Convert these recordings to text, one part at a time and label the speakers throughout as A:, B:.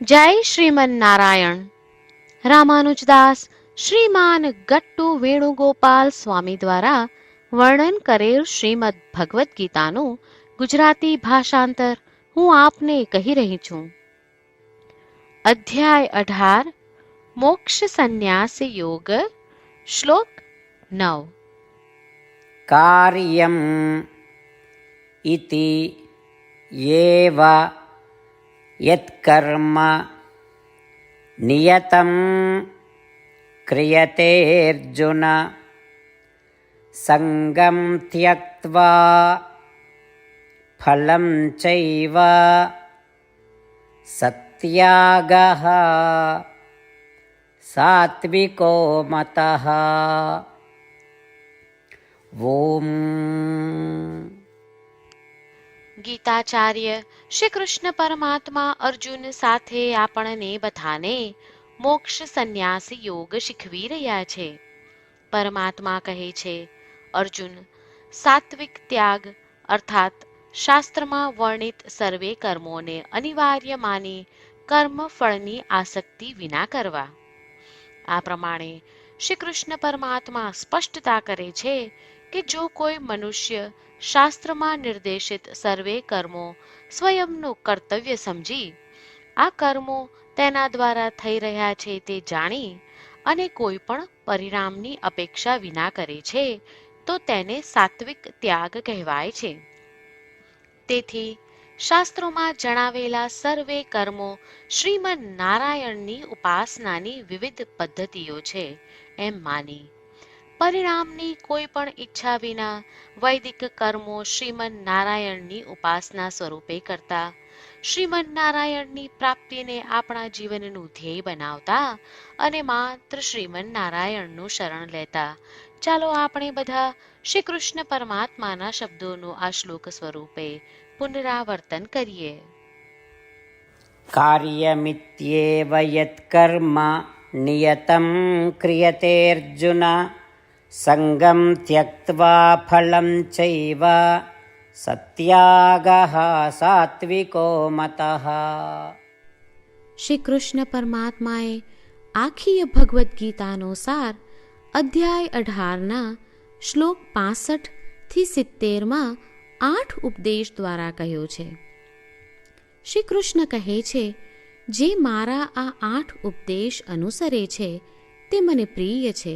A: જય શ્રીમન નારાયણ રામાનુજદાસ શ્રીમાન ગટ્ટુ વેણુગોપાલ સ્વામી દ્વારા વર્ણન કરેલ શ્રીમદ ભગવદ્ ગીતાનું ગુજરાતી ભાષાંતર હું આપને કહી રહી છું. અધ્યાય અઢાર, મોક્ષ સંન્યાસ યોગ, શ્લોક નવ.
B: કાર્યમ ઇતિ એવા यत्कर्म नियतं क्रियतेऽर्जुन सङ्गं त्यक्त्वा फलं चैव सत्यागः। सात्विको मतः। ॐ
A: गीताचार्य શ્રી કૃષ્ણ પરમાત્મા અર્જુન સાથે આપણને બધાને મોક્ષ સંન્યાસ યોગ શીખવી રહ્યા છે. પરમાત્મા કહે છે, અર્જુન, સાત્વિક ત્યાગ અર્થાત શાસ્ત્રમાં વર્ણિત સર્વે કર્મોને અનિવાર્ય માની કર્મ ફળની આસક્તિ વિના કરવા. આ પ્રમાણે શ્રી કૃષ્ણ પરમાત્મા સ્પષ્ટતા કરે છે કે જો કોઈ મનુષ્ય શાસ્ત્રમાં નિર્દેશિત સર્વે કર્મો સ્વયંનું કર્તવ્ય સમજી, આ કર્મો તેના દ્વારા થઈ રહ્યા છે તે જાણી અને કોઈ પણ પરિણામની અપેક્ષા વિના કરે છે, તો તેને સાત્વિક ત્યાગ કહેવાય છે. તેથી, શાસ્ત્રોમાં જણાવેલા સર્વે કર્મો શ્રીમન નારાયણની ઉપાસનાની વિવિધ પદ્ધતિઓ છે, એમ માની પરિણામની કોઈ પણ ઈચ્છા વિના વૈદિક કર્મો શ્રીમન નારાયણની ઉપાસના સ્વરૂપે કરતા. શ્રીમન નારાયણની પ્રાપ્તિને આપણા જીવનનું ધ્યેય બનાવતા અને માત્ર શ્રીમન નારાયણનું શરણ લેતા. ચાલો આપણે બધા શ્રી કૃષ્ણ પરમાત્માના શબ્દોનું આ શ્લોક સ્વરૂપે પુનરાવર્તન કરીએ.
B: કાર્ય મિત્યે કાર્યમિત્યેવ યત્કર્મ નિયતમ ક્રિયતે અર્જુના सङ्गं त्यक्त्वा फलं चैव सत्यागः सात्विको मतः
A: શ્રી કૃષ્ણ પરમાત્માએ આખી ભગવદ્ ગીતાનો સાર અધ્યાય અઢારના શ્લોક પાસઠ થી સિત્તેરમાં આઠ ઉપદેશ દ્વારા કહ્યો છે શ્રી કૃષ્ણ કહે છે જે મારા આ આઠ ઉપદેશ અનુસરે છે તે મને પ્રિય છે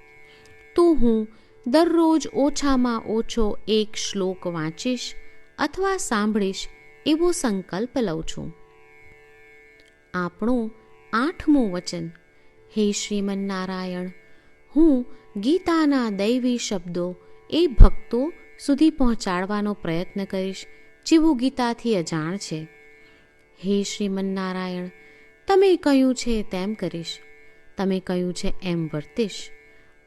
A: તો હું દરરોજ ઓછામાં ઓછો એક શ્લોક વાંચીશ અથવા સાંભળીશ એવો સંકલ્પ લઉં છું. આપણું આઠમું વચન, હે શ્રીમન નારાયણ હું ગીતાના દૈવી શબ્દો એ ભક્તો સુધી પહોંચાડવાનો પ્રયત્ન કરીશ જેવું ગીતાથી અજાણ છે. હે શ્રીમન નારાયણ તમે કહ્યું છે તેમ કરીશ, તમે કહ્યું છે એમ વર્તીશ.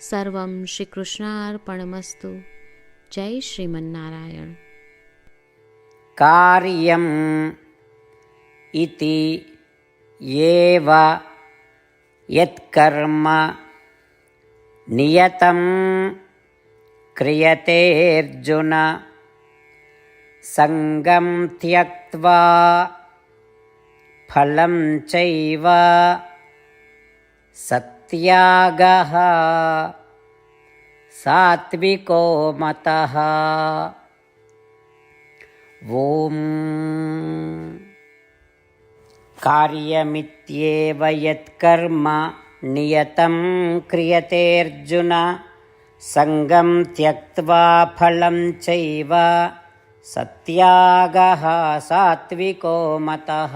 A: సర్వం శ్రీకృష్ణార్పణమస్తు. జై శ్రీమన్నారాయణ.
B: కార్యం ఇది ఏవ యత్కర్మ నియతం క్రియతేర్జున సంగం త్యక్వా ఫలం చైవ सत्यागः। सात्विको मतः। ॐ कार्यमित्येव यत्कर्म नियतं क्रियतेऽर्जुन सङ्गं त्यक्त्वा फलं चैव सत्यागः सात्विको मतः